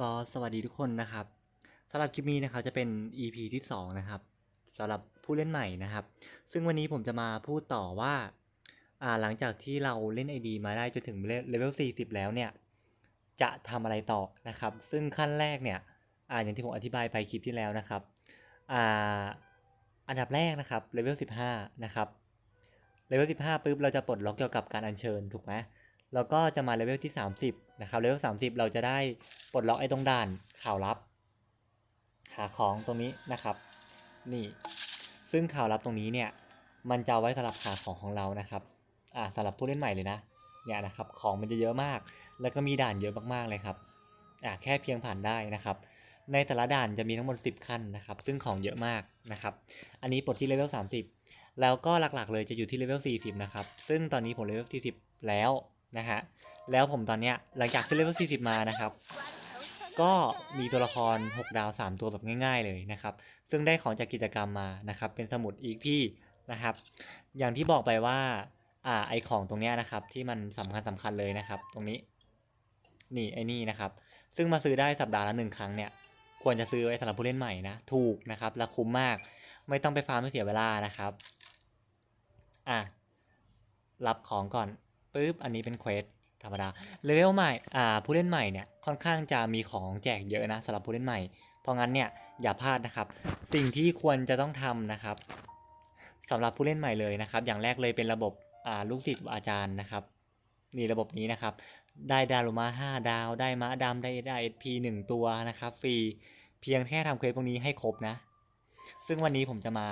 ก็สวัสดีทุกคนนะครับสำหรับคลิปนี้นะครับจะเป็น EP ที่ 2 นะครับสำหรับผู้เล่นใหม่นะครับ ซึ่งวันนี้ผมจะมาพูดต่อว่าอ่าหลังจากที่เราเล่น ID มาได้จนถึงเลเวล 40 แล้วเนี่ย จะทำอะไรต่อนะครับ ซึ่งขั้นแรกเนี่ยอ่าอย่างที่ผมอธิบายไปคลิปที่แล้วนะครับอ่าอันดับแรกนะครับเลเวล 15 นะครับเลเวล 15ปุ๊บเราจะปลดล็อกเกี่ยวกับการอัญเชิญถูกไหม แล้วก็จะมาเลเวลที่ 30 นะครับ เลเวล 30 เราจะได้ปลดล็อกไอ้ตรงด่านข่าวลับ หาของตรงนี้นะครับ นี่ ซึ่งข่าวลับตรงนี้เนี่ย มันจะไว้สำหรับหาของของเรานะครับ อ่าสำหรับผู้เล่นใหม่เลยนะ เนี่ยนะครับ ของมันจะเยอะมาก แล้วก็มีด่านเยอะมากๆเลยครับ อ่าแค่เพียงผ่านได้นะครับ ในแต่ละด่านจะมีทั้งหมด 10 ขั้นนะครับ ซึ่งของเยอะมากนะครับ อันนี้ปลดที่เลเวล 30 แล้วก็หลักๆ เลยจะอยู่ที่เลเวล 40 นะครับ ซึ่งตอนนี้ผมเลเวล 40 แล้ว นะฮะแล้วผมตอนเนี้ยหลังจากขึ้นเลเวล40 มานะครับ ก็มีตัวละคร 6 ดาว 3 ตัวแบบง่ายๆเลยนะครับ ซึ่งได้ของจากกิจกรรมมานะครับ เป็นสมุดอีกพี่นะครับ อย่างที่บอกไปว่าอ่าไอของตรงเนี้ยนะครับ ที่มันสำคัญสำคัญเลยนะครับ ตรงนี้นี่ไอนี่นะครับ ซึ่งมาซื้อได้สัปดาห์ละหนึ่งครั้งเนี่ยควรจะซื้อไว้สำหรับผู้เล่นใหม่นะถูกนะครับและคุ้มมาก ไม่ต้องไปฟาร์มไม่เสียเวลานะครับอะรับของก่อน ปุ๊บอันนี้เป็นเควสธรรมดาเลเวลใหม่อ่าผู้เล่นใหม่เนี่ยค่อนข้างจะมีของแจกเยอะนะสำหรับผู้เล่นใหม่ เพราะงั้นเนี่ยอย่าพลาดนะครับ สิ่งที่ควรจะต้องทำนะครับสำหรับผู้เล่นใหม่เลยนะครับ อย่างแรกเลยเป็นระบบอ่าลูกศิษย์อาจารย์นะครับนี่ระบบนี้นะครับ ได้ดารุมา5ดาว ได้มะดำได้ได้ SP 1ตัวนะครับฟรีเพียงแค่ทำเควสพวกนี้ให้ครบนะ ซึ่งวันนี้ผมจะมา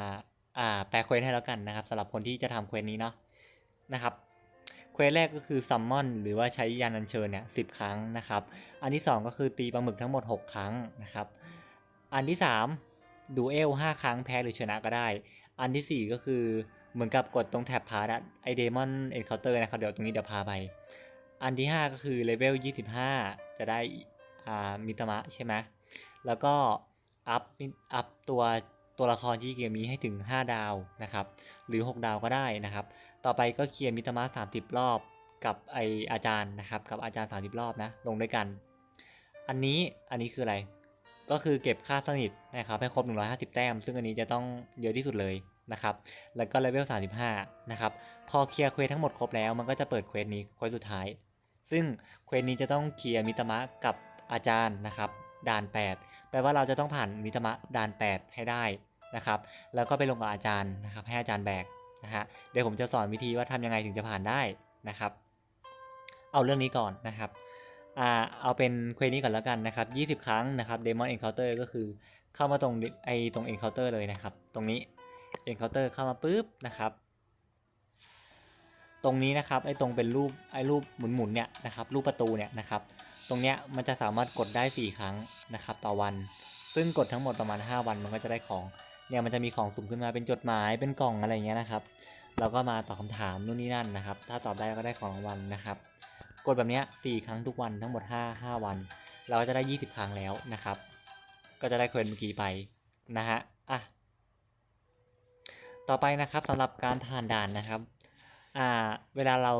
อ่าแปลเควสให้แล้วกันนะครับสำหรับคนที่จะทำเควสนี้เนาะนะครับ เควสแรกก็คือซัมมอนหรือว่าใช้ยานอัญเชิญเนี่ยสิครั้งนะครับ อันที่ 2 ก็คือตีปลาหมึกทั้งหมด 6 ครั้งนะครับ อันที่ 3 ดูเอล5ครั้งแพ้หรือชนะก็ได้ อันทีสี่ 4 ก็คือเหมือนกับกดตรงแท็บพาร์ตไอเดมอนเอ็นเคาน์เตอร์นะครับเดี๋ยวตรงนี้เดี๋ยวพาไป อันที่ 5 ก็คือเลเวล25 จะได้อ่ามิตามะใช่ไหมแล้วก็อัพอัพตัวตัวละครที่เกมนี้ให้ถึง 5 ดาวนะครับ หรือ 6 ดาวก็ได้นะครับต่อไปก็เคลียร์มิตามะ30รอบกับไออาจารย์นะครับ กับอาจารย์30รอบนะ ลงด้วยกัน อันนี้อันนี้คืออะไร ก็คือเก็บค่าสนิทนะครับให้ครบ 150 แต้ม ซึ่งอันนี้จะต้องเยอะที่สุดเลยนะครับ แล้วก็เลเวล35 นะครับ พอเคลียร์เควสทั้งหมดครบแล้ว มันก็จะเปิดเควสนี้เควสสุดท้าย ซึ่งเควสนี้จะต้องเคลียร์มิตามะกับอาจารย์นะครับ ด่าน 8 แปลว่าเราจะต้องผ่านมิตามะด่าน 8 ให้ได้นะครับ แล้วก็ไปลงกับอาจารย์นะครับ ให้อาจารย์แบก นะฮะเดี๋ยวผมจะสอนวิธีว่าทำยังไงถึงจะผ่านได้นะครับ เอาเรื่องนี้ก่อนนะครับอ่าเอาเป็นเควสนี้ก่อนแล้วกันนะครับ20 ครั้งนะครับ Demon Encounter ก็คือเข้ามาตรงไอตรง Encounter เลยนะครับ ตรงนี้ Encounter เข้ามาปุ๊บนะครับ ตรงนี้นะครับไอตรงเป็นรูปไอรูปหมุนๆเนี่ยนะครับรูปประตูเนี่ยนะครับ ตรงเนี้ยมันจะสามารถกดได้ 4 ครั้งนะครับ ต่อวัน ซึ่งกดทั้งหมดประมาณ 5 วันมันก็จะได้ของ เนี่ยมันจะมีของสุ่มขึ้นมาเป็นจดหมายเป็นกล่องอะไรเงี้ยนะครับเราก็มาตอบคำถามนู่นนี่นั่นนะครับ ถ้าตอบได้ก็ได้ของรางวัลนะครับกดแบบเนี้ย4ครั้งทุกวันทั้งหมด 5 5 วัน เราก็จะได้ 20 ครั้งแล้วนะครับ ก็จะได้เควสเมื่อกี้ไปนะฮะอะต่อไปนะครับสำหรับการผ่านด่านนะครับอ่าเวลาเรา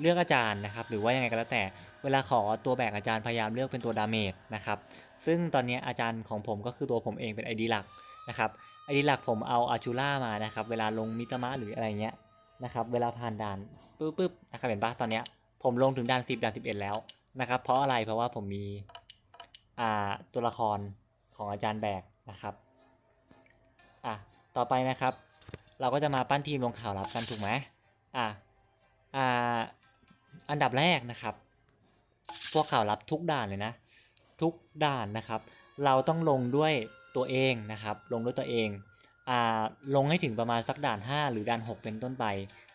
เลือกอาจารย์นะครับ หรือว่ายังไงก็แล้วแต่ เวลาขอตัวแบกอาจารย์พยายามเลือกเป็นตัวดาเมจนะครับ ซึ่งตอนนี้อาจารย์ของผมก็คือตัวผมเองเป็น ID หลัก นะครับ ID หลักผมเอาอาชูล่ามานะครับ เวลาลงมิตามะหรืออะไรเงี้ยนะครับ เวลาผ่านด่านปุ๊บปุ๊บนะครับเห็นปะตอนเนี้ยผมลงถึงด่าน 10ด่าน11 แล้วนะครับ เพราะอะไรเพราะว่าผมมีอ่าตัวละครของอาจารย์แบกนะครับอะต่อไปนะครับ เราก็จะมาปั้นทีมลงข่าวลับกันถูกไหมอะอ่าอันดับแรกนะครับ พวกข่าวลับทุกด่านเลยนะ ทุกด่านนะครับ เราต้องลงด้วย ตัวเองนะครับลงด้วยตัวเองอ่าลงให้ถึงประมาณสักด่าน 5 หรือด่าน 6 เป็นต้นไป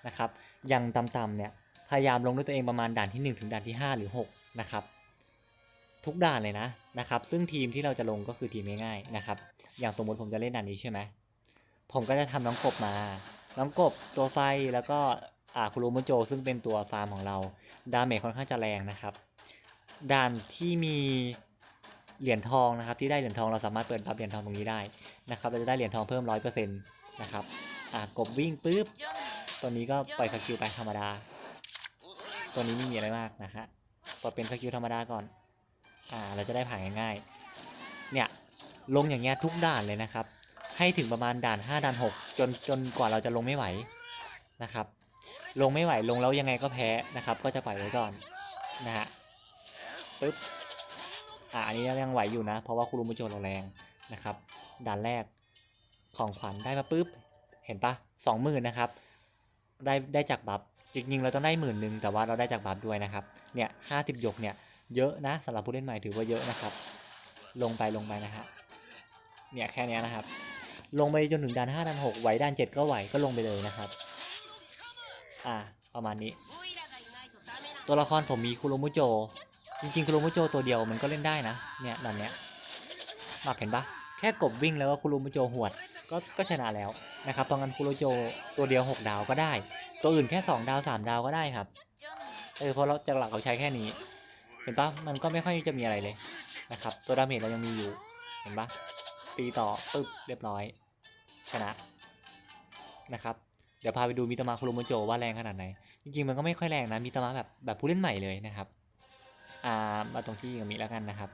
นะครับอยังต่ำๆเนี่ยพยายามลงด้วยตัวเองประมาณด่านที่ 1 ถึงด่านที่ 5 หรือ6นะครับทุกด่านเลยนะนะครับซึ่งทีมที่เราจะลงก็คือทีมง่ายๆนะครับอย่างสมมติผมจะเล่นด่านนี้ใช่ไหมผมก็จะทำน้องกบมา น้องกบตัวไฟแล้วก็อ่าคุโรโมโจ ซึ่งเป็นตัวฟาร์มของเรา ดาเมจค่อนข้างจะแรงนะครับ ด่านที่มี เหรียญทองนะครับที่ได้เหรียญทองเราสามารถเปิดรับเหรียญทองตรงนี้ได้นะครับเราจะได้เหรียญทองเพิ่มร้อยเปอร์เซ็นต์นะครับอ่ากบวิ่งปุ๊บตัวนี้ก็ปล่อยสกิลไปธรรมดา ตัวนี้ไม่มีอะไรมากนะฮะปล่อยเป็นสกิลธรรมดาก่อนอ่าเราจะได้ผ่านง่ายๆเนี่ยลงอย่างเงี้ยทุกด่านเลยนะครับ ให้ถึงประมาณด่าน 5 ด่าน 6 จนจนกว่าเราจะลงไม่ไหวนะครับ ลงไม่ไหวลงแล้วยังไงก็แพ้นะครับ ก็จะปล่อยไว้ก่อนนะฮะปึ๊บ อ่าอันนี้ยังไหวอยู่นะ เพราะว่าคุรุมุโจเราแรงนะครับด่านแรกของขวัญได้มาปุ๊บ เห็นปะสองหมื่นนะครับ ได้ได้จากบัฟจริงๆเราต้องได้หมื่นหนึ่งแต่ว่าเราได้จากบัฟด้วยนะครับ เนี่ยห้าสิบหยกเนี่ยเยอะนะสำหรับผู้เล่นใหม่ถือว่าเยอะนะครับ ลงไปลงไปนะฮะ เนี่ยแค่นี้นะครับ ลงไปจนถึงด่านห้าด่านหกไหวด่านเจ็ดก็ไหวก็ลงไปเลยนะครับ อ่าประมาณนี้ ตัวละครผมมีคุโรมุโจ จริงๆคุโรมุโจตัวเดียวมันก็เล่นได้นะ เนี่ยด่านเนี้ยมักเห็นปะแค่กบวิ่งแล้วก็คุโรมุโจหวดก็ก็ชนะแล้วนะครับตอนนั้นคุโรโจตัวเดียว 6 ดาวก็ได้ ตัวอื่นแค่ 2 ดาว 3 ดาวก็ได้ครับ เออเพราะเราจากหลักเขาใช้แค่นี้ เห็นปะมันก็ไม่ค่อยจะมีอะไรเลยนะครับ ตัวดาเมจเรายังมีอยู่ เห็นปะตีต่อปึ๊บเรียบร้อย ชนะนะครับ เดี๋ยวพาไปดูมิตามาคุโรโมโจว่าแรงขนาดไหน จริงๆมันก็ไม่ค่อยแรงนะมิตามาแบบแบบผู้เล่นใหม่เลยนะครับ อ่ามาตรงที่กับมิแล้วกันนะครับ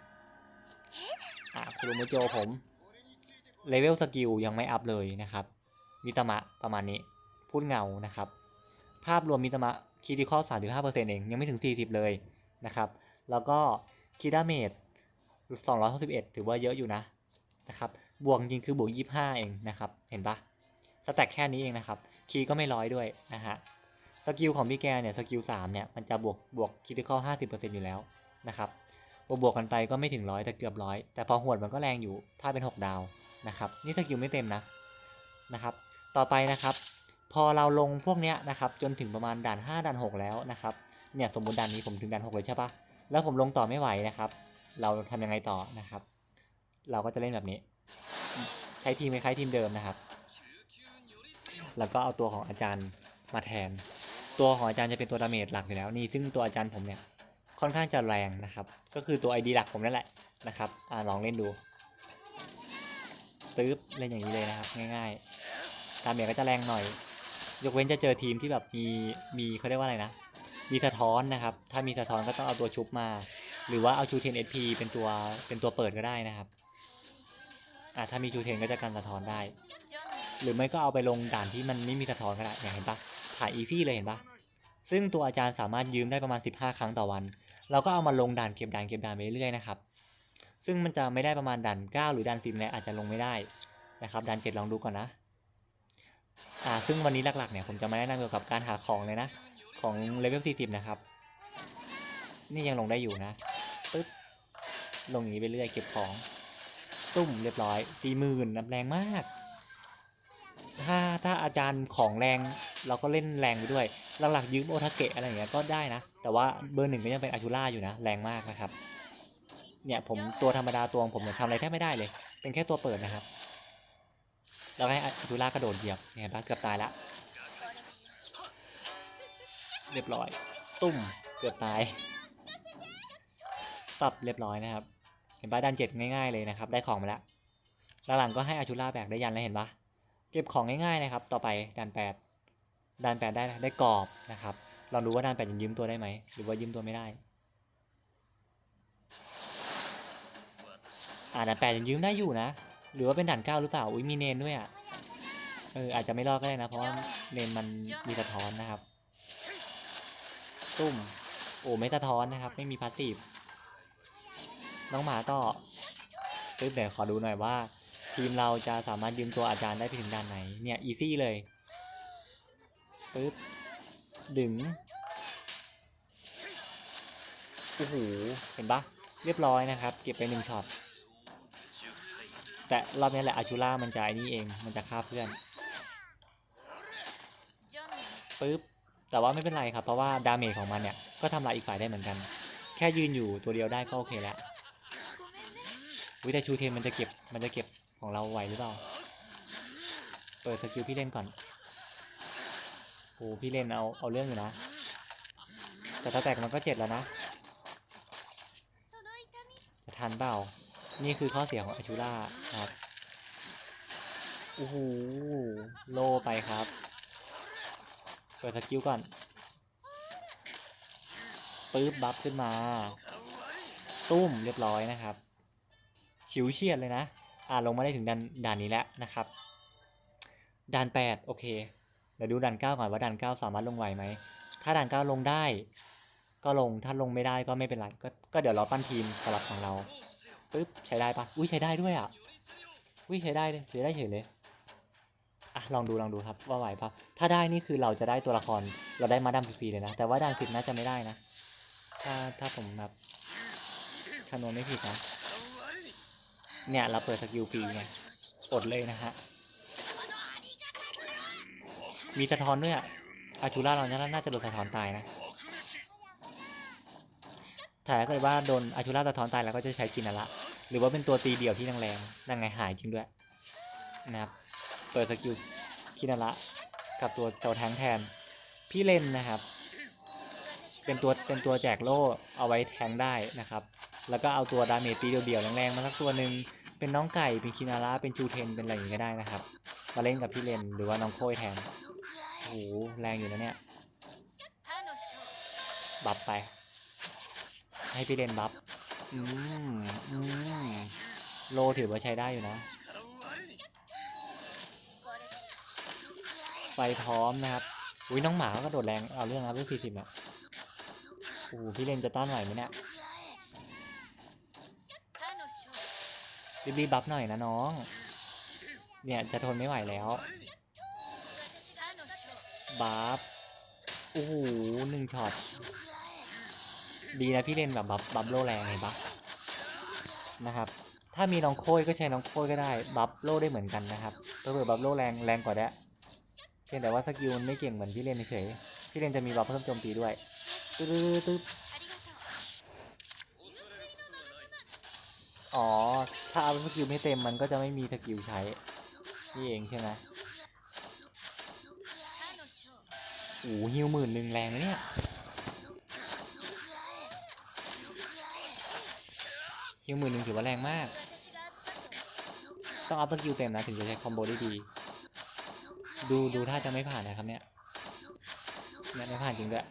อ่าคุโรโมโจผมเลเวลสกิลยังไม่อัพเลยนะครับมิตามะประมาณนี้พูดเงานะครับ ภาพรวมมิตามะคีติคอล35%เปอร์เซนต์เองยังไม่ถึง40เลยนะครับแล้วก็คีดาเมจ261ถือว่าเยอะอยู่นะนะครับบวกจริงคือบวก25เองนะครับเห็นปะสแต็กแค่นี้เองนะครับคีย์ก็ไม่ร้อยด้วยนะฮะสกิลของพี่แกเนี่ยสกิล3เนี่ยมันจะบวกบวกคีติคอล50%อยู่แล้ว นะครับบวกกันไปก็ไม่ถึงร้อยแต่เกือบร้อยแต่พอหวดมันก็แรงอยู่ถ้าเป็น 6 ดาวนะครับนี่สกิลไม่เต็มนะนะครับ ต่อไปนะครับ พอเราลงพวกเนี้ยนะครับ จนถึงประมาณด่าน 5ด่าน6 แล้วนะครับเนี่ยสมมติด่านนี้ผมถึงด่าน6เลยใช่ปะแล้วผมลงต่อไม่ไหวนะครับ เราทำยังไงต่อนะครับ เราก็จะเล่นแบบนี้ ใช้ทีมคล้ายทีมเดิมนะครับ แล้วก็เอาตัวของอาจารย์มาแทน ตัวของอาจารย์จะเป็นตัวดาเมจหลักอยู่แล้วนี่ซึ่งตัวอาจารย์ผมเนี่ย ค่อนข้างจะแรงนะครับ ก็คือตัว ID หลักผมนั่นแหละนะครับอลองเล่นดูตึ๊บเล่นอย่างนี้เลยนะครับ ง่ายๆ ตามเมียก็จะแรงหน่อย ยกเว้นจะเจอทีมที่แบบมีมีเขาเรียกว่าอะไรนะ มีสะท้อนนะครับ ถ้ามีสะท้อนก็ต้องเอาตัวชุบมา หรือว่าเอาชูเทนเอพีเป็นตัวเป็นตัวเปิดก็ได้นะครับอ่าถ้ามีชูเทนก็จะกันสะท้อนได้ หรือไม่ก็เอาไปลงด่านที่มันไม่มีสะท้อนก็ได้อย่างเห็นปะถ่ายอีซี่เลยเห็นปะซึ่งตัวอาจารย์สามารถยืมได้ประมาณ 15 ครั้งต่อวัน เราก็เอามาลงด่านเก็บด่านเก็บด่านไปเรื่อยๆนะครับ ซึ่งมันจะไม่ได้ประมาณด่าน 9 หรือด่าน10เนี่ยอาจจะลงไม่ได้นะครับด่าน7ลองดูก่อนนะอ่าซึ่งวันนี้หลักๆเนี่ยผมจะมาแนะนำเกี่ยวกับการหาของเลยนะของเลเวล40 นะครับ นี่ยังลงได้อยู่นะปึ๊บลงอย่างนี้ไปเรื่อยเก็บของ ตุ้มเรียบร้อยสี่หมื่นนับแรงมาก ถ้าถ้าอาจารย์ของแรง เราก็เล่นแรงไปด้วย หลักๆยืมโอทาเกะอะไรอย่างเงี้ยก็ได้นะ แต่ว่าเบอร์หนึ่งก็ยังเป็นอาชูล่าอยู่นะ แรงมากนะครับ เนี่ยผมตัวธรรมดาตัวของผมเนี่ยทำอะไรแทบไม่ได้เลย เป็นแค่ตัวเปิดนะครับ แล้วให้อาชูล่ากระโดดเหยียบเนี่ยเห็นปะเกือบตายละ เรียบร้อย ตุ้มเกือบตายปรับเรียบร้อยนะครับ เห็นปะดันเจ็ดง่ายๆเลยนะครับ ได้ของมาแล้วแล้วหลังก็ให้อาชูล่าแบกได้ยันแล้วเห็นปะเก็บของง่ายๆนะครับ ต่อไปดันแปด ดันแปดได้ได้กรอบนะครับลองดูว่าดันแปดยังยืมตัวได้ไหมหรือว่ายืมตัวไม่ได้อ่าดันแปดยังยืมได้อยู่นะ หรือว่าเป็นด่านเก้าหรือเปล่าอุ้ยมีเนนด้วยอะเอออาจจะไม่รอดก็ได้นะ เพราะว่าเนนมันมีสะท้อนนะครับ ตุ้มโอ้ไม่สะท้อนนะครับ ไม่มีพาสซีฟน้องหมาต่อปึ๊บเดี๋ยวขอดูหน่อยว่า ทีมเราจะสามารถยืมตัวอาจารย์ได้ไปถึงด้านไหนเนี่ยอีซี่เลย ปึ๊บดึงโอ้โหเห็นปะเรียบร้อยนะครับ เก็บไปหนึ่งช็อตแต่รอบนี้แหละอาชูล่ามันจะไอ้นี่เองมันจะฆ่าเพื่อนปึ๊บแต่ว่าไม่เป็นไรครับ เพราะว่าดาเมจของมันเนี่ย ก็ทำลายอีกฝ่ายได้เหมือนกัน แค่ยืนอยู่ตัวเดียวได้ก็โอเคแล้ววิแต่ชูเทนมันจะเก็บมันจะเก็บของเราไหวหรือเปล่า เปิดสกิลพี่เล่นก่อน โอ้พี่เล่นเอาเอาเรื่องอยู่นะ แต่ถ้าแตกมันก็เจ็ดแล้วนะจะทันเปล่า นี่คือข้อเสียของอาชูล่าครับโอ้โหโลไปครับ เปิดสกิลก่อนปื๊บบัฟขึ้นมา ตุ้มเรียบร้อยนะครับฉิวเฉียดเลยนะ อ่าลงมาได้ถึงด่านด่านนี้แล้วนะครับด่านแปดโอเค เดี๋ยวดูด่านเก้าก่อนว่าด่านเก้าสามารถลงไหวไหม ถ้าด่านเก้าลงได้ ก็ลง ถ้าลงไม่ได้ก็ไม่เป็นไร ก็ก็เดี๋ยวเรอปั้นทีมสำหรับของเราปึ๊บใช้ได้ปะอุ้ยใช้ได้ด้วยอะ อุ้ยใช้ได้เลยใช้ได้เฉยเลย อะลองดูลองดูครับว่าไหวปะถ้าได้นี่คือเราจะได้ตัวละครเราได้มาดามฟรีเลยนะ แต่ว่าด่านสิบน่าจะไม่ได้นะ ถ้าถ้าผมแบบคำนวณไม่ผิดนะ เนี่ยเราเปิดสกิลฟรีไงอดเลยนะฮะ มีสะท้อนด้วยอะอาชูล่าเราเนี่ยน่าจะโดนสะท้อนตายนะถ้าเกิดว่าโดนอาชูล่าสะท้อนตายแล้วก็จะใช้กินละ หรือว่าเป็นตัวตีเดี่ยวที่แรงๆนั่งไงหายจริงด้วยนะครับ เปิดสกิลคินาระกับตัวเจ้าแทงแทน พี่เลนนะครับ เป็นตัวเป็นตัวแจกโล่เอาไว้แทงได้นะครับ แล้วก็เอาตัวดาเมจตีเดี่ยวๆแรงๆมาสักตัวหนึ่งเป็นน้องไก่เป็นคินาระเป็นจูเทนเป็นอะไรอย่างงี้ก็ได้นะครับ มาเล่นกับพี่เลนหรือว่าน้องโค้ยแทน โอ้โหแรงอยู่นะเนี่ย บัฟไป ให้พี่เลนบัฟอืมอืมโลถือว่าใช้ได้อยู่นะ ไฟพร้อมนะครับ อุ้ยน้องหมาก็กระโดดแรง เอาเรื่องนะเรื่องสี่สิบอะโอ้โหพี่เลนจะต้านไหวไหมเนี่ยรีบๆบัฟหน่อยนะน้อง เนี่ยจะทนไม่ไหวแล้ว บัฟโอ้โหหนึ่งช็อต ดีนะพี่เลนแบบบัฟบัฟโลแรงเห็นปะนะครับ ถ้ามีน้องโค้ยก็ใช้น้องโค้ยก็ได้ บัฟโลได้เหมือนกันนะครับตัวเผื่อบัฟโลแรงแรงกว่าแด้เพียงแต่ว่าสกิลมันไม่เก่งเหมือนพี่เลนเฉยพี่เลนจะมีบัฟเพิ่มโจมตีด้วยตึ๊ดตึ๊ดตึ๊ดอ๋อ ถ้าเอาสกิลไม่เต็มมันก็จะไม่มีสกิลใช้ นี่เองใช่ไหม โอ้หิวหมื่นหนึ่งแรงนะเนี่ยฮิวหมื่นหนึ่งถือว่าแรงมาก ต้องเอัพสกิลเต็มนะถึงจะใช้คอมโบได้ดี ดูดูถ้าจะไม่ผ่านนะครับเนี่ยเนี่ยไม่ผ่านจริงด้วย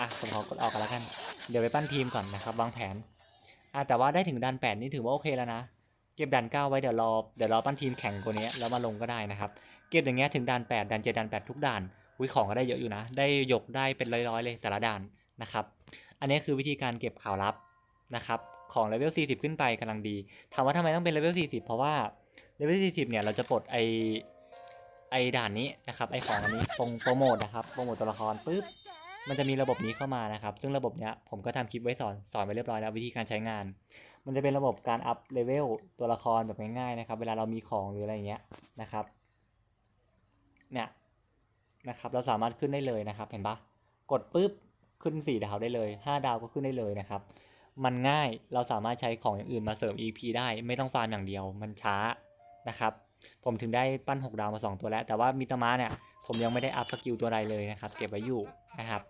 อะผมขอกดออกกันแล้วกัน เดี๋ยวไปปั้นทีมก่อนนะครับวางแผนอะแต่ว่าได้ถึงดันแปดนี่ถือว่าโอเคแล้วนะ เก็บดันเก้าไว้เดี๋ยวรอเดี๋ยวรอปั้นทีมแข่งกว่านี้แล้วมาลงก็ได้นะครับ เก็บอย่างเงี้ยถึงดันแปดดันเจ็ดดันแปดทุกด่าน วิของก็ได้เยอะอยู่นะ ได้หยกได้เป็นร้อยๆเลยแต่ละด่านนะครับ อันนี้คือวิธีการเก็บข่าวลับนะครับ ของเลเวล 40 ขึ้นไปกำลังดี ถามว่าทำไมต้องเป็นเลเวล 40 เพราะว่าเลเวล 40 เนี่ยเราจะปลดไอไอด่านนี้นะครับ ไอของอันนี้โปรโปรโมทนะครับ โปรโมทตัวละครปุ๊บ มันจะมีระบบนี้เข้ามานะครับ ซึ่งระบบเนี้ยผมก็ทำคลิปไว้สอน สอนไปเรียบร้อยแล้ววิธีการใช้งาน มันจะเป็นระบบการอัพเลเวลตัวละครแบบง่ายๆนะครับ เวลาเรามีของหรืออะไรเงี้ยนะครับ เนี่ย นะครับเราสามารถขึ้นได้เลยนะครับ เห็นปะกดปุ๊บขึ้น 4 ดาวได้เลย 5 ดาวก็ขึ้นได้เลยนะครับ มันง่ายเราสามารถใช้ของอย่างอื่นมาเสริม EP ได้ไม่ต้องฟาร์มอย่างเดียว มันช้านะครับผมถึงได้ปั้น 6 ดาวมา 2 ตัวแล้ว แต่ว่ามิตามาเนี่ยผมยังไม่ได้อัพสกิลตัวใดเลยนะครับ เก็บไว้อยู่นะครับ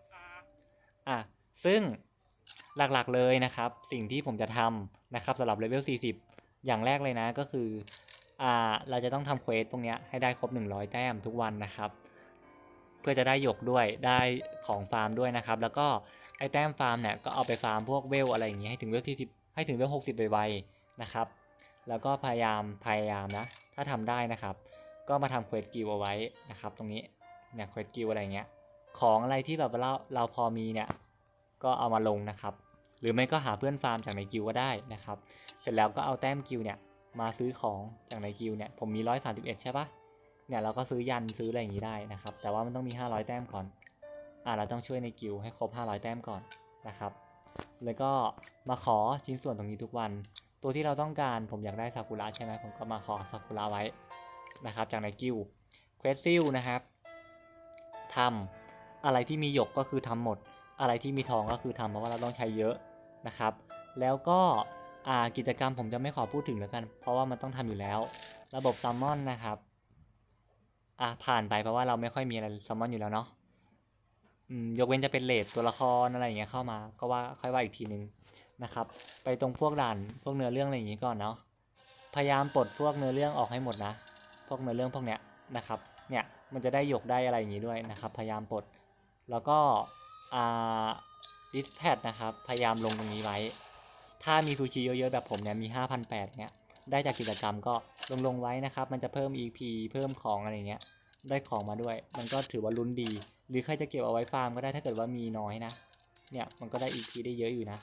อะซึ่งหลักๆเลยนะครับ สิ่งที่ผมจะทำนะครับสำหรับเลเวล 40 อย่างแรกเลยนะก็คืออ่าเราจะต้องทำเควสพวกเนี้ยให้ได้ครบ 100 แต้มทุกวันนะครับ เพื่อจะได้หยกด้วยได้ของฟาร์มด้วยนะครับ แล้วก็ไอแต้มฟาร์มเนี่ยก็เอาไปฟาร์มพวกเวลอะไรอย่างเงี้ยให้ถึงเวล40ให้ถึงเวล60ไวๆนะครับ แล้วก็พยายามพยายามนะ ถ้าทำได้นะครับ ก็มาทำเควสกิลเอาไว้นะครับ ตรงนี้เนี่ยเควสกิลอะไรเงี้ยของอะไรที่แบบเราเราพอมีเนี่ยก็เอามาลงนะครับ หรือไม่ก็หาเพื่อนฟาร์มจากในกิลก็ได้นะครับ เสร็จแล้วก็เอาแต้มกิลเนี่ยมาซื้อของจากในกิลเนี่ยผมมี 131 ใช่ปะ เนี่ยเราก็ซื้อยันซื้ออะไรอย่างนี้ได้นะครับ แต่ว่ามันต้องมี 500 แต้มก่อน อ่าเราต้องช่วยในกิลให้ครบ 500 แต้มก่อนนะครับ แล้วก็มาขอชิ้นส่วนตรงนี้ทุกวัน ตัวที่เราต้องการผมอยากได้ซากุระใช่ไหมผมก็มาขอซากุระไว้นะครับ จากในกิลเควสซิลนะครับทำอะไรที่มีหยกก็คือทำหมด อะไรที่มีทองก็คือทำเพราะว่าเราต้องใช้เยอะนะครับ แล้วก็อ่ากิจกรรมผมจะไม่ขอพูดถึงแล้วกัน เพราะว่ามันต้องทำอยู่แล้ว ระบบซัมมอนนะครับ อะผ่านไปเพราะว่าเราไม่ค่อยมีอะไรซัมมอนอยู่แล้วเนาะยกเว้นจะเป็นเลดตัวละครอะไรอย่างเงี้ยเข้ามา ก็ว่าค่อยว่าอีกทีนึงนะครับ ไปตรงพวกด่านพวกเนื้อเรื่องอะไรอย่างงี้ก่อนเนาะพยายามปลดพวกเนื้อเรื่องออกให้หมดนะ พวกเนื้อเรื่องพวกเนี้ยนะครับ เนี่ยมันจะได้หยกได้อะไรอย่างงี้ด้วยนะครับ พยายามปลด แล้วก็อ่าดิสแพดนะครับ พยายามลงตรงนี้ไว้ ถ้ามีซูชิเยอะๆแบบผมเนี่ยมี 5,800เนี่ยได้จากกิจกรรมก็ลงลงไว้นะครับ มันจะเพิ่ม EP เพิ่มของอะไรเงี้ย ได้ของมาด้วย มันก็ถือว่าลุ้นดี หรือใครจะเก็บเอาไว้ฟาร์มก็ได้ถ้าเกิดว่ามีน้อยนะ เนี่ยมันก็ได้ EP ได้เยอะอยู่นะ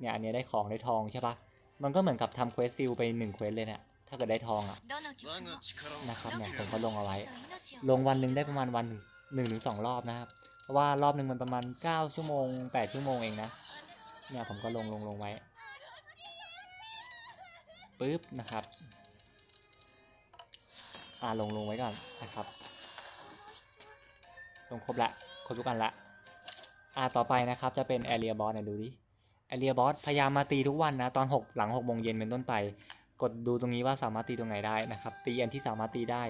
เนี่ยอันนี้ได้ของได้ทองใช่ปะมันก็เหมือนกับทำเควสซิลไปหนึ่งเควสเลยเนี่ยถ้าเกิดได้ทองอะนะครับเนี่ยผมก็ลงเอาไว้ ลงวันหนึ่งได้ประมาณวันหนึ่งถึงสองรอบนะครับ เพราะว่ารอบหนึ่งมันประมาณเก้าชั่วโมงแปดชั่วโมงเองนะ เนี่ยผมก็ลงลงลงไว้ปึ๊บนะครับ อ่าลงลงไว้ก่อนนะครับ ลงครบละครบทุกอันละอ่าต่อไปนะครับจะเป็นแอเรียบอสเนี่ยดูดิแอเรียบอสพยายามมาตีทุกวันนะตอน 6 หลัง6โมงเย็นเป็นต้นไป กดดูตรงนี้ว่าสามารถตีตรงไหนได้นะครับ ตีอันที่สามารถตีได้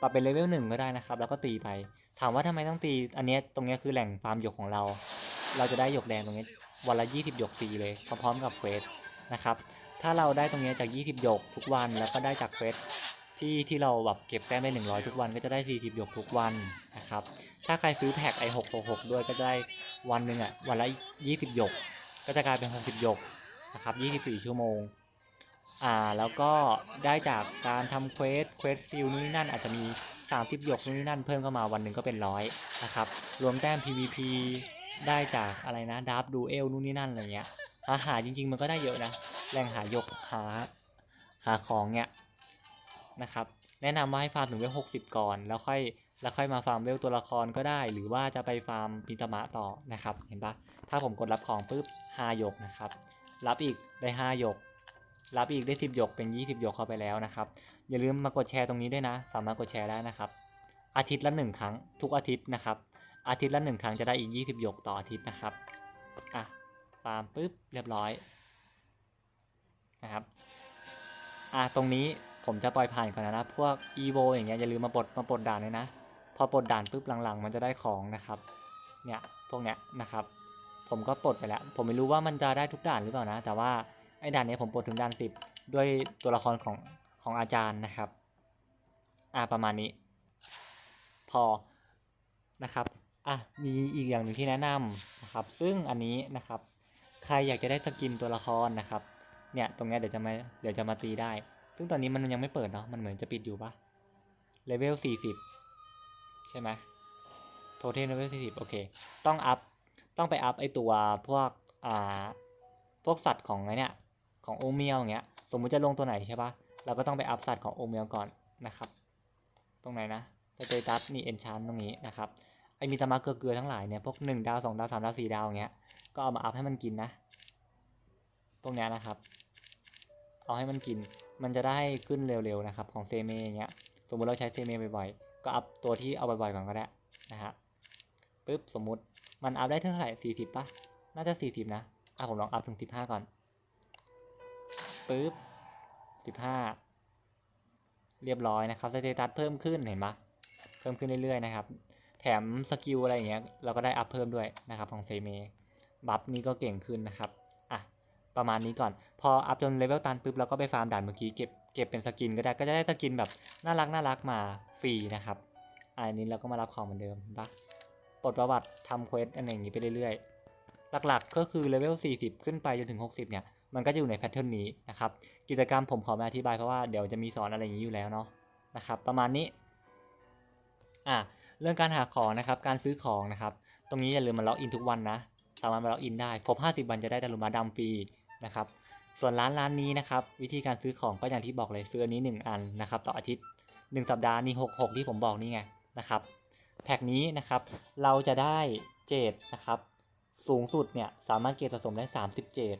ปรับเป็นเลเวลหนึ่งก็ได้นะครับ แล้วก็ตีไป ถามว่าทำไมต้องตีอันนี้ตรงนี้คือแหล่งฟาร์มหยกของเรา เราจะได้หยกแดงตรงนี้วันละ 20 หยกฟรีเลยพร้อมๆกับเควสนะครับถ้าเราได้ตรงนี้จาก 20 หยกทุกวันแล้วก็ได้จากเควส ที่ที่เราแบบเก็บแต้มได้100 ทุกวันก็จะได้ 40หยกทุกวันนะครับ ถ้าใครซื้อแพ็กไอ666ด้วยก็จะได้วันหนึ่งอะวันละ 20หยก ก็จะกลายเป็น 60หยกนะครับ24 ชั่วโมงอ่าแล้วก็ได้จากการทำเควสเควสฟิลนู่นนนั่นอาจจะมี 30หยกนู่นนนั่นเพิ่มเข้ามาวันหนึ่งก็เป็นร้อยนะครับรวมแต้ม PVP ได้จากอะไรนะดับดูเอลนู่นนี่นั่นอะไรเงี้ยหาหาจริง ๆ มันก็ได้เยอะนะแหลงหายกหาหาของเนี้ย นะครับ แนะนำว่าให้ฟาร์มถึงเวล60ก่อน แล้วค่อยแล้วค่อยมาฟาร์มเวลตัวละครก็ได้ หรือว่าจะไปฟาร์มปิตามะต่อนะครับ เห็นปะถ้าผมกดรับของปุ๊บ5หยกนะครับ รับอีกได้5หยก รับอีกได้10หยกเป็น20หยกเข้าไปแล้วนะครับ อย่าลืมมากดแชร์ตรงนี้ด้วยนะ สามารถกดแชร์ได้นะครับ อาทิตย์ละ1ครั้ง ทุกอาทิตย์นะครับ อาทิตย์ละ1ครั้งจะได้อีก20หยกต่ออาทิตย์นะครับ อะ ฟาร์มปุ๊บเรียบร้อยนะครับ อะตรงนี้ ผมจะปล่อยผ่านก่อนนะนะ พวก EVO อย่างเงี้ยอย่าลืมมาปลดมาปลดด่านเลยนะ พอปลดด่านปุ๊บหลังๆ มันจะได้ของนะครับ เนี่ยพวกเนี้ยนะครับ ผมก็ปลดไปแล้ว ผมไม่รู้ว่ามันจะได้ทุกด่านหรือเปล่านะ แต่ว่าไอ้ด่านเนี้ยผมปลดถึงด่านสิบด้วยตัวละครของของอาจารย์นะครับ อ่าประมาณนี้ พอนะครับ อะมีอีกอย่างหนึ่งที่แนะนำนะครับ ซึ่งอันนี้นะครับ ใครอยากจะได้สกินตัวละครนะครับ เนี่ยตรงเนี้ยเดี๋ยวจะมาเดี๋ยวจะมาตีได้ ซึ่งตอนนี้มันยังไม่เปิดเนาะ มันเหมือนจะปิดอยู่ปะเลเวลสี่สิบใช่ไหมโทเทมเลเวลสี่สิบโอเค ต้องอัพ ต้องไปอัพไอตัวพวก อ่า พวกสัตว์ของไอเนี่ย ของโอเมียวอย่างเงี้ย สมมุติจะลงตัวไหนใช่ปะเราก็ต้องไปอัพสัตว์ของโอเมียวก่อนนะครับ ตรงไหนนะสเตตัสนี่เอนชานตรงนี้นะครับ ไอมีตามาเกลือๆทั้งหลายเนี่ย พวกหนึ่งดาวสองดาวสามดาวสี่ดาวอย่างเงี้ย ก็เอามาอัพให้มันกินนะตรงนี้นะครับ เอาให้มันกิน มันจะได้ขึ้นเร็วๆนะครับของเซเมอย่างเงี้ย สมมุติเราใช้เซเมบ่อยๆ ก็อัพตัวที่เอาบ่อยๆก่อนก็ได้นะฮะปึ๊บสมมุติมันอัพได้เท่าไหร่สี่สิบป่ะ น่าจะสี่สิบนะอะผมลองอัพถึงสิบห้าก่อนปึ๊บสิบห้าเรียบร้อยนะครับสเตตัสเพิ่มขึ้นเห็นปะเพิ่มขึ้นเรื่อยๆนะครับ แถมสกิลอะไรอย่างเงี้ยเราก็ได้อัพเพิ่มด้วยนะครับของเซเมบัฟนี้ก็เก่งขึ้นนะครับ ประมาณนี้ก่อน พออัพจนเลเวลตันปุ๊บเราก็ไปฟาร์มด่านเมื่อกี้เก็บเก็บเป็นสกินก็ได้ก็จะได้สกินแบบน่ารักน่ารักมาฟรีนะครับอันนี้เราก็มารับของเหมือนเดิมปะปลดประวัติทำเควสอะไรอย่างงี้ไปเรื่อยๆ หลักๆก็คือเลเวล40 ขึ้นไปจนถึง 60 เนี่ย มันก็จะอยู่ในแพทเทิร์นนี้นะครับ กิจกรรมผมขอมาอธิบายเพราะว่าเดี๋ยวจะมีสอนอะไรอย่างนี้อยู่แล้วเนาะนะครับประมาณนี้อะเรื่องการหาของนะครับการซื้อของนะครับ ตรงนี้อย่าลืมมาล็อกอินทุกวันนะสามารถมาล็อกอินได้ ครบ 50 วันจะได้ดารุมาดำฟรี นะครับ ส่วนร้านร้านนี้นะครับ วิธีการซื้อของก็อย่างที่บอกเลยซื้ออันนี้ 1 อันนะครับ ต่ออาทิตย์ 1 สัปดาห์นี่66ที่ผมบอกนี่ไงนะครับแพ็กนี้นะครับ เราจะได้เจดนะครับ สูงสุดเนี่ยสามารถเกรดสะสมได้ 30 เจด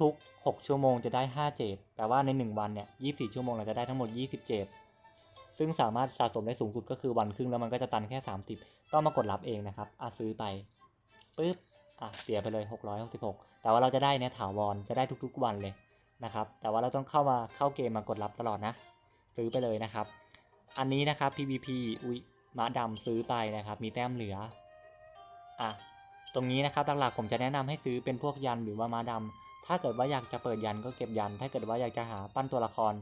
ทุกๆ 6 ชั่วโมงจะได้ 5 เจดแปลว่าใน 1 วันเนี่ย 24 ชั่วโมงเราจะได้ทั้งหมด 20 เจดซึ่งสามารถสะสมได้สูงสุดก็คือวันครึ่งแล้วมันก็จะตันแค่ 30 ต้องมากดรับเองนะครับอะซื้อไปปึ๊บ อะเสียไปเลย 666 แต่ว่าเราจะได้เนี่ยถาวรจะได้ทุกๆวันเลยนะครับ แต่ว่าเราต้องเข้ามาเข้าเกมมากดรับตลอดนะ ซื้อไปเลยนะครับ อันนี้นะครับ PVP อุ้ยม้าดำซื้อไปนะครับ มีแต้มเหลืออะตรงนี้นะครับหลักๆผมจะแนะนำให้ซื้อเป็นพวกยันหรือว่าม้าดำถ้าเกิดว่าอยากจะเปิดยันก็เก็บยัน ถ้าเกิดว่าอยากจะหาปั้นตัวละคร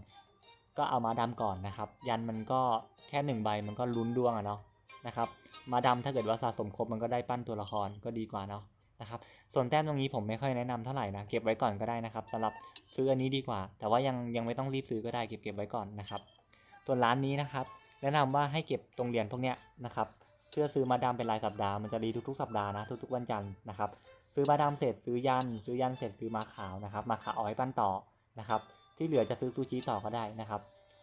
ก็เอาม้าดำก่อนนะครับ ยันมันก็แค่หนึ่งใบมันก็ลุ้นดวงอะเนาะนะครับม้าดำถ้าเกิดว่าสะสมครบมันก็ได้ปั้นตัวละครก็ดีกว่าเนาะ นะครับ ส่วนแต้มตรงนี้ผมไม่ค่อยแนะนำเท่าไหร่นะเก็บไว้ก่อนก็ได้นะครับสำหรับซื้ออันนี้ดีกว่า แต่ว่ายังยังไม่ต้องรีบซื้อก็ได้เก็บเก็บไว้ก่อนนะครับ ส่วนร้านนี้นะครับ แนะนำว่าให้เก็บตรงเหรียญพวกเนี้ยนะครับเพื่อซื้อมาดามเป็นรายสัปดาห์มันจะรีทุกๆสัปดาห์นะทุกๆวันจันทร์นะครับซื้อมาดามเสร็จซื้อยัน ซื้อยันเสร็จซื้อมาขาวนะครับมาขาวเอาไว้ปั้นต่อนะครับที่เหลือจะซื้อซูชิต่อก็ได้นะครับ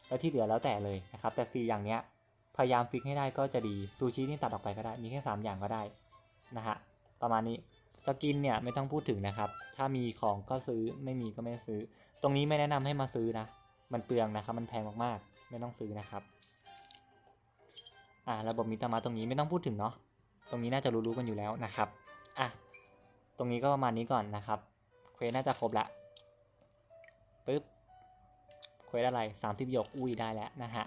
แล้วที่เหลือแล้วแต่เลยนะครับแต่สี่อย่างเนี้ยพยายามฟิกให้ได้ก็จะดีซูชินี่ตัดออกไปก็ได้มีแค่สามอย่างก็ได้นะฮะประมาณนี้ สกินเนี่ยไม่ต้องพูดถึงนะครับ ถ้ามีของก็ซื้อไม่มีก็ไม่ซื้อ ตรงนี้ไม่แนะนำให้มาซื้อนะ มันเปลืองนะครับ มันแพงมากๆ ไม่ต้องซื้อนะครับ อ่าระบบมิตรมาตรงนี้ไม่ต้องพูดถึงเนาะ ตรงนี้น่าจะรู้ๆกันอยู่แล้วนะครับ อะ ตรงนี้ก็ประมาณนี้ก่อนนะครับ เควสน่าจะครบละปึ๊บ เควสอะไรสามสิบหยก อุ้ยได้แล้วนะฮะ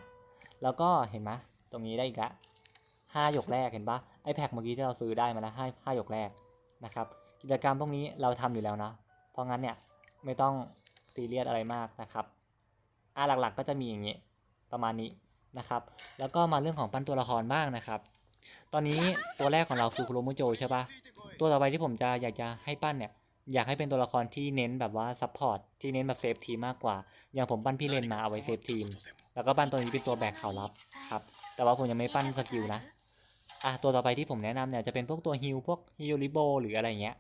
แล้วก็เห็นไหมตรงนี้ได้อีกละห้าหยกแรกเห็นปะไอแพ็กเมื่อกี้ที่เราซื้อได้มาแล้วห้าห้าหยกแรก นะครับ กิจกรรมพวกนี้เราทำอยู่แล้วนะ เพราะงั้นเนี่ยไม่ต้องซีเรียสอะไรมากนะครับอ่าหลักๆก็จะมีอย่างนี้ประมาณนี้นะครับ แล้วก็มาเรื่องของปั้นตัวละครบ้างนะครับ ตอนนี้ตัวแรกของเราคือคุโรมุโจใช่ปะตัวต่อไปที่ผมจะอยากจะให้ปั้นเนี่ยอยากให้เป็นตัวละครที่เน้นแบบว่าซัพพอร์ตที่เน้นแบบเซฟทีมมากกว่า อย่างผมปั้นพี่เลนมาเอาไว้เซฟทีม แล้วก็ปั้นตัวนี้เป็นตัวแบกข่าวลับครับ แต่ว่าผมยังไม่ปั้นสกิลนะ อะตัวต่อไปที่ผมแนะนำเนี่ยจะเป็นพวกตัวฮิลพวกฮิลลิโบหรืออะไรเงี้ย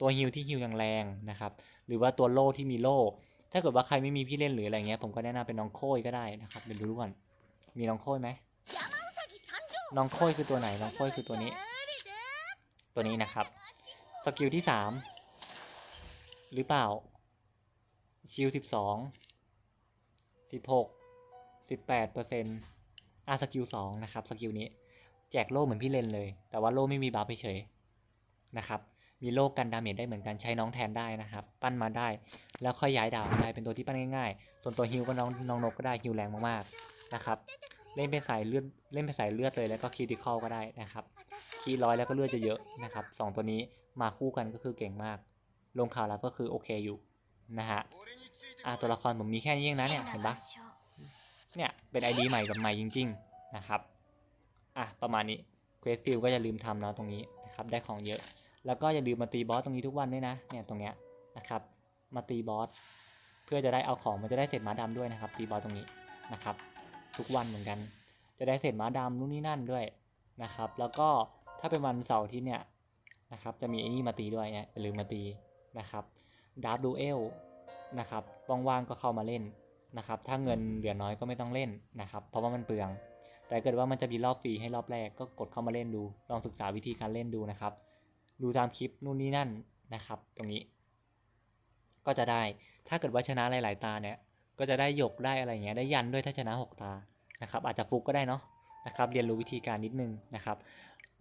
ตัวฮิลที่ฮิลแรงๆนะครับ หรือว่าตัวโล่ที่มีโล่ ถ้าเกิดว่าใครไม่มีพี่เล่นหรืออะไรเงี้ย ผมก็แนะนำเป็นน้องโค้ยก็ได้นะครับ เดี๋ยวดูก่อน มีน้องโค้ยไหม น้องโค้ยคือตัวไหน น้องโค้ยคือตัวนี้ ตัวนี้นะครับ สกิลที่สามหรือเปล่า ชิลสิบสอง สิบหก สิบแปดเปอร์เซ็นต์อะสกิลสองนะครับ สกิลนี้ แจกโล่เหมือนพี่เลนเลย แต่ว่าโล่ไม่มีบัฟเฉยนะครับ มีโล่กันดาเมจได้เหมือนกันใช้น้องแทนได้นะครับ ปั้นมาได้ แล้วค่อยย้ายดาวได้เป็นตัวที่ปั้นง่ายๆ ส่วนตัวฮิวก็น้องน้องนกก็ได้ฮิวแรงมากๆนะครับ เล่นเป็นสายเลือดเล่นเป็นสายเลือดเลยแล้วก็คีดิคอลก็ได้นะครับคีร้อยแล้วก็เลือดจะเยอะนะครับสองตัวนี้มาคู่กันก็คือเก่งมาก ลงข่าวแล้วก็คือโอเคอยู่นะฮะอะตัวละครผมมีแค่นี้เองนะเนี่ยเห็นปะเนี่ยเป็น ID ใหม่กับใหม่จริง ๆ นะครับ อะประมาณนี้เควสฟิลก็อย่าลืมทำนะตรงนี้นะครับได้ของเยอะ แล้วก็อย่าลืมมาตีบอสตรงนี้ทุกวันด้วยนะเนี่ยตรงเนี้ยนะครับมาตีบอสเพื่อจะได้เอาของมันจะได้เสร็จม้าดำด้วยนะครับ ตีบอสตรงนี้นะครับ ทุกวันเหมือนกัน จะได้เสร็จม้าดำนู่นนี่นั่นด้วยนะครับ แล้วก็ถ้าเป็นวันเสาร์ที่เนี่ยนะครับจะมีไอ้นี่มาตีด้วยเนี่ยอย่าลืมมาตีนะครับดาร์ฟดูเอลนะครับว่างๆก็เข้ามาเล่นนะครับ ถ้าเงินเหลือน้อยก็ไม่ต้องเล่นนะครับ เพราะว่ามันเปลือง แต่เกิดว่ามันจะมีรอบฟรีให้รอบแรกก็กดเข้ามาเล่นดู ลองศึกษาวิธีการเล่นดูนะครับ ดูตามคลิปนู่นนี่นั่นนะครับ ตรงนี้ ก็จะได้ ถ้าเกิดว่าชนะหลาย ๆ ตาเนี่ยก็จะได้หยกได้อะไรเงี้ยได้ยันด้วยถ้าชนะ 6 ตานะครับ อาจจะฟุกก็ได้เนาะนะครับ เรียนรู้วิธีการนิดนึงนะครับ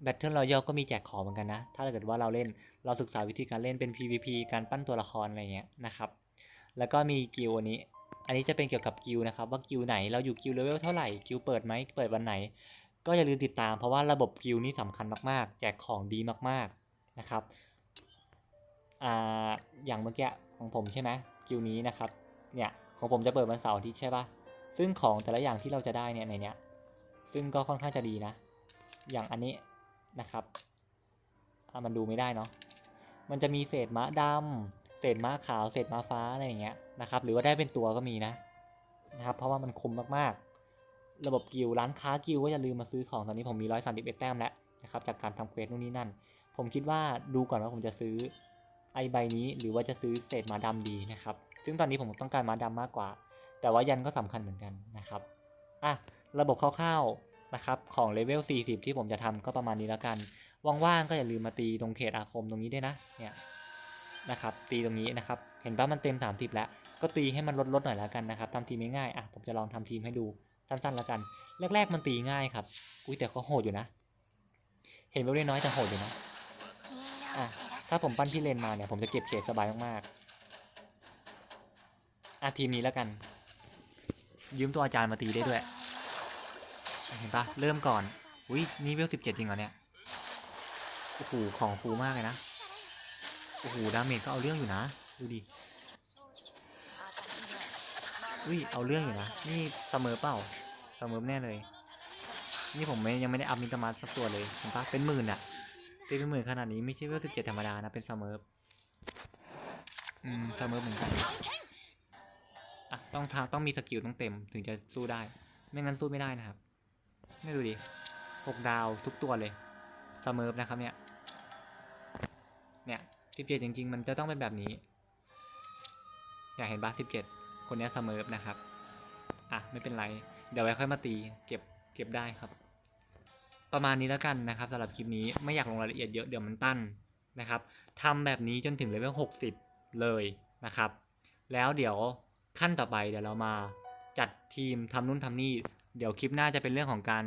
แบทเทิลรอยัลก็มีแจกของเหมือนกันนะ ถ้าเกิดว่าเราเล่นเราศึกษาวิธีการเล่นเป็น PVP การปั้นตัวละครอะไรเงี้ยนะครับ แล้วก็มีกิลด์อันนี้ อันนี้จะเป็นเกี่ยวกับกิลนะครับว่ากิลไหนเราอยู่กิลเลเวลเท่าไหร่กิลเปิดไหมเปิดวันไหน ก็อย่าลืมติดตามเพราะว่าระบบกิลนี่สำคัญมากๆ แจกของดีมากๆนะครับอ่าอย่างเมื่อกี้ของผมใช่ไหมกิลนี้นะครับเนี่ยของผมจะเปิดวันเสาร์อาทิตย์ใช่ปะซึ่งของแต่ละอย่างที่เราจะได้เนี่ยในเนี้ยซึ่งก็ค่อนข้างจะดีนะ อย่างอันนี้นะครับมันดูไม่ได้เนาะมันจะมีเศษม้าดำเศษม้าขาวเศษม้าฟ้าอะไรอย่างเงี้ย นะครับ หรือว่าได้เป็นตัวก็มีนะนะครับ เพราะว่ามันคมมากๆ ระบบกิลร้านค้ากิลก็อย่าลืมมาซื้อของตอนนี้ผมมี 131 แต้มแล้วนะครับจากการทำเควสนู่นนี่นั่น ผมคิดว่าดูก่อนว่าผมจะซื้อไอใบนี้หรือว่าจะซื้อเศษมาดำดีนะครับ ซึ่งตอนนี้ผมต้องการมาดำมากกว่า แต่ว่ายันก็สำคัญเหมือนกันนะครับอะระบบคร่าวๆนะครับของเลเวล 40 ที่ผมจะทำก็ประมาณนี้แล้วกัน ว่างๆก็อย่าลืมมาตีตรงเขตอาคมตรงนี้ด้วยนะเนี่ยนะครับตีตรงนี้นะครับ เห็นปะมันเต็ม 30 แล้ว ก็ตีให้มันลดๆหน่อยแล้วกันนะครับทำทีมง่ายๆอะผมจะลองทำทีมให้ดูสั้นๆแล้วกัน แรกๆมันตีง่ายครับอุ้ยแต่เขาโหดอยู่นะ เห็นเวลน้อยแต่โหดอยู่นะอะถ้าผมปั้นพี่เลนมาเนี่ยผมจะเก็บเขตสบายมากๆอะทีมนี้แล้วกัน ยืมตัวอาจารย์มาตีได้ด้วย เห็นปะเริ่มก่อนอุ้ยนี่เวลสิบเจ็ดจริงเหรอเนี่ยโอ้โหของฟูมากเลยนะโอ้โหดาเมจก็เอาเรื่องอยู่นะ ดูดิอุ้ยเอาเรื่องอยู่นะ นี่เสมอเปล่าเสมอแน่เลย นี่ผมไม่ยังไม่ได้อัพมิตมาสักตัวเลยเห็นปะเป็นหมื่นอะตีเป็นหมื่นขนาดนี้ไม่ใช่เวลสิบเจ็ดธรรมดานะ เป็นเสมิร์ฟอืมสมิร์ฟเหมือนกันอะต้องทาต้องมีสกิลต้องเต็มถึงจะสู้ได้ ไม่งั้นสู้ไม่ได้นะครับ ไม่ดูดิหกดาวทุกตัวเลยเสมิร์ฟนะครับเนี่ย เนี่ยสิบเจ็ดจริงๆ มันจะต้องเป็นแบบนี้ อยากเห็นบาสิบเจ็ดคนนี้เสมอนะครับ อะ ไม่เป็นไร เดี๋ยวไว้ค่อยมาตี เก็บ เก็บได้ครับ ประมาณนี้แล้วกันนะครับสำหรับคลิปนี้ไม่อยากลงรายละเอียดเยอะเดี๋ยวมันตั้นนะครับทำแบบนี้จนถึงเลเวล60 เลยนะครับ แล้วเดี๋ยวขั้นต่อไปเดี๋ยวเรามาจัดทีมทำนู่นทำนี่ เดี๋ยวคลิปหน้าจะเป็นเรื่องของการ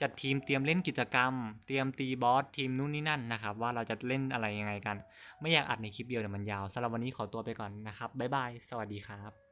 จัดทีมเตรียมเล่นกิจกรรม เตรียมตีบอสทีมนู่นนี่นั่นนะครับ ว่าเราจะเล่นอะไรยังไงกัน ไม่อยากอัดในคลิปเดียวเดี๋ยวมันยาวสำหรับวันนี้ขอตัวไปก่อนนะครับบ๊ายบายสวัสดีครับ